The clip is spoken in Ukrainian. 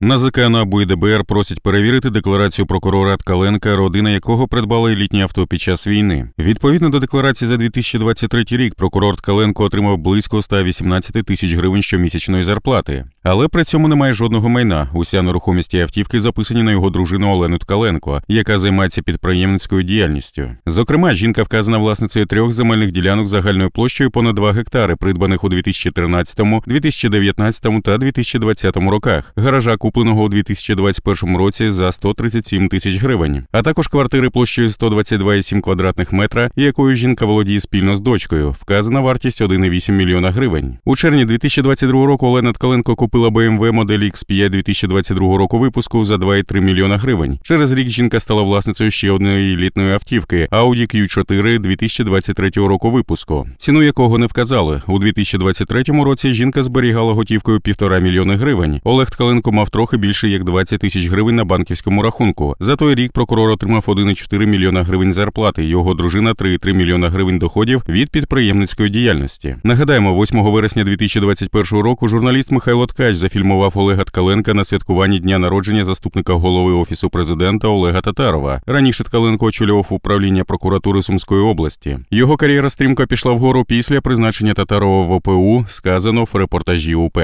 НАЗК НАБУ і ДБР просять перевірити декларацію прокурора Ткаленка, родина якого придбала елітні авто під час війни. Відповідно до декларації за 2023 рік, прокурор Ткаленко отримав близько 118 тисяч гривень щомісячної зарплати. Але при цьому немає жодного майна. Уся нерухомість і автівки записані на його дружину Олену Ткаленко, яка займається підприємницькою діяльністю. Зокрема, жінка вказана власницею трьох земельних ділянок загальною площею понад 2 гектари, придбаних у 2013, 2019 та 2020 роках. Гаража купленого у 2021 році за 137 тисяч гривень, а також квартири площею 122,7 квадратних метра, якою жінка володіє спільно з дочкою. Вказана вартість 1,8 мільйона гривень. У червні 2022 року Олена Ткаленко купила BMW модель X5 2022 року випуску за 2,3 мільйона гривень. Через рік жінка стала власницею ще одної елітної автівки Audi Q4 2023 року випуску, ціну якого не вказали. У 2023 році жінка зберігала готівкою півтора мільйони гривень. Олег Ткаленко мав трохи більше як 20 тисяч гривень на банківському рахунку. За той рік прокурор отримав 1,4 мільйона гривень зарплати. Його дружина 3,3 мільйона гривень доходів від підприємницької діяльності. Нагадаємо, 8 вересня 2021 року журналіст Михайло Ткач зафільмував Олега Ткаленка на святкуванні дня народження заступника голови офісу президента Олега Татарова. Раніше Ткаленко очолював управління прокуратури Сумської області. Його кар'єра стрімко пішла вгору після призначення Татарова в ОПУ, сказано в репортажі УП.